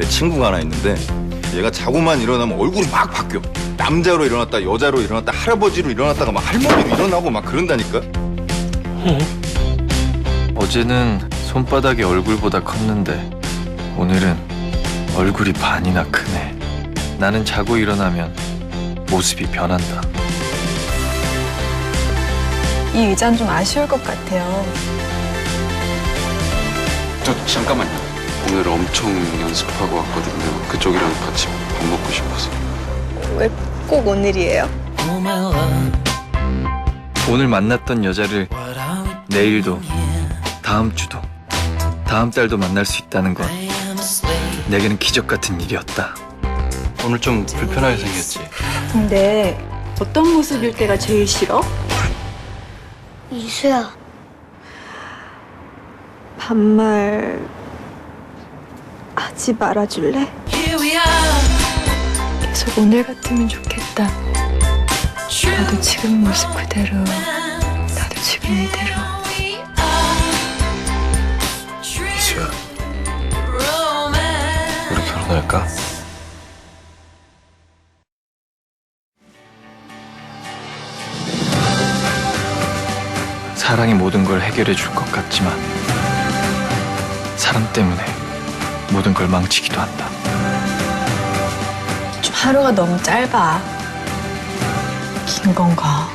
내 친구가 하나 있는데 얘가 자고만 일어나면 얼굴이 막 바뀌어. 남자로 일어났다 여자로 일어났다 할아버지로 일어났다가 막 할머니로 일어나고 막 그런다니까. 어제는 손바닥이 얼굴보다 컸는데 오늘은 얼굴이 반이나 크네. 나는 자고 일어나면 모습이 변한다. 이 의자는 좀 아쉬울 것 같아요. 저 잠깐만요. 오늘 엄청 연습하고 왔거든요. 그쪽이랑 같이 밥 먹고 싶어서. 왜 꼭 오늘이에요? 오늘 만났던 여자를 내일도 다음 주도 다음 달도 만날 수 있다는 건 내게는 기적 같은 일이었다. 오늘 좀 불편하게 생겼지? 근데 어떤 모습일 때가 제일 싫어? 이수야, 반말 하지 말아줄래? 계속 오늘 같으면 좋겠다. 나도 지금 모습 그대로, 나도 지금 이대로. 이수야 우리 결혼할까? 사랑이 모든 걸 해결해 줄 것 같지만 사람 때문에 모든 걸 망치기도 한다. 좀 하루가 너무 짧아. 긴 건가?